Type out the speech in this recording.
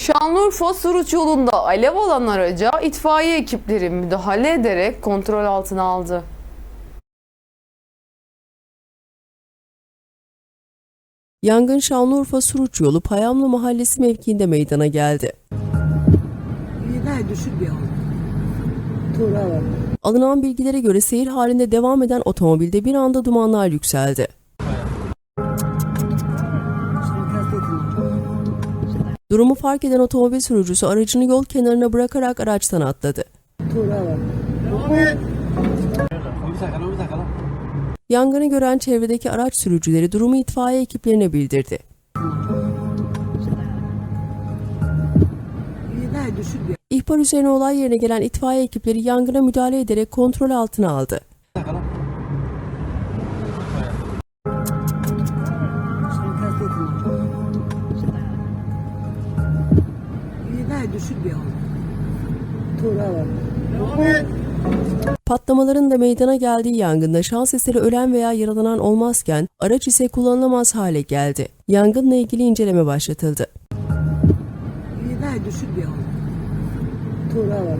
Şanlıurfa Suruç yolunda alev alan araca itfaiye ekipleri müdahale ederek kontrol altına aldı. Yangın Şanlıurfa Suruç yolu Payamlı Mahallesi mevkiinde meydana geldi. Alınan bilgilere göre seyir halinde devam eden otomobilde bir anda dumanlar yükseldi. Durumu fark eden otomobil sürücüsü aracını yol kenarına bırakarak araçtan atladı. Yangını gören çevredeki araç sürücüleri durumu itfaiye ekiplerine bildirdi. İhbar üzerine olay yerine gelen itfaiye ekipleri yangına müdahale ederek kontrol altına aldı. Yine düşük bir yol. Tura var. Patlamaların da meydana geldiği yangında şans eseri ölen veya yaralanan olmazken araç ise kullanılamaz hale geldi. Yangınla ilgili inceleme başlatıldı. Yine düşük bir yol. Tura var.